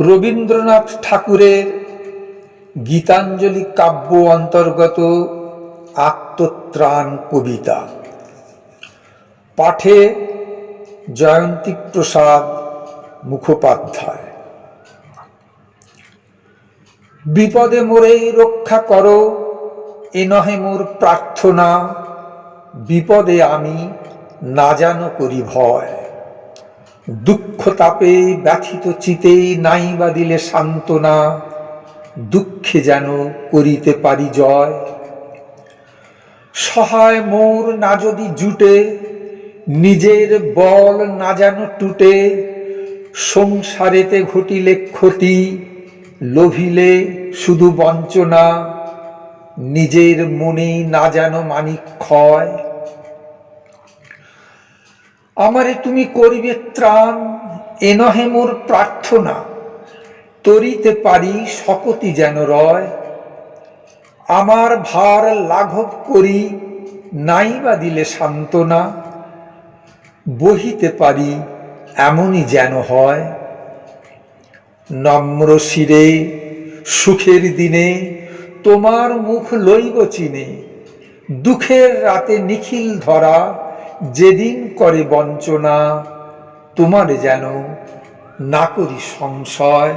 রবীন্দ্রনাথ ঠাকুরের গীতাঞ্জলি কাব্য অন্তর্গত আত্মত্রাণ কবিতা। পাঠে জয়ন্তী প্রসাদ মুখোপাধ্যায়। বিপদে মোরেই রক্ষা করো, এ নহে মোর প্রার্থনা, বিপদে আমি না যেন করি ভয়। দুঃখ তাপে ব্যথিত চিতেই নাই বা দিলে সান্ত্বনা, দুঃখে যেন করিতে পারি জয়। সহায় মোর না যদি জুটে, নিজের বল না যেন টুটে, সংসারেতে ঘটিলে ক্ষতি, লোভিলে শুধু বঞ্চনা, নিজের মনেই না যেন মানিক ক্ষয়। আমারে তুমি করিবে ত্রাণ, এ নহে মোর প্রার্থনা। তরিতে পারি শকতি যেন রয়। আমার ভার লাঘব করি নাই বা দিলে সান্ত্বনা। বহিতে পারি এমনই যেন হয়। নম্র শিরে, সুখের দিনে তোমার মুখ লইব চিনে। দুঃখের রাতে নিখিল ধরা যেদিন করে বঞ্চনা তোমার যেন না করি সংশয়।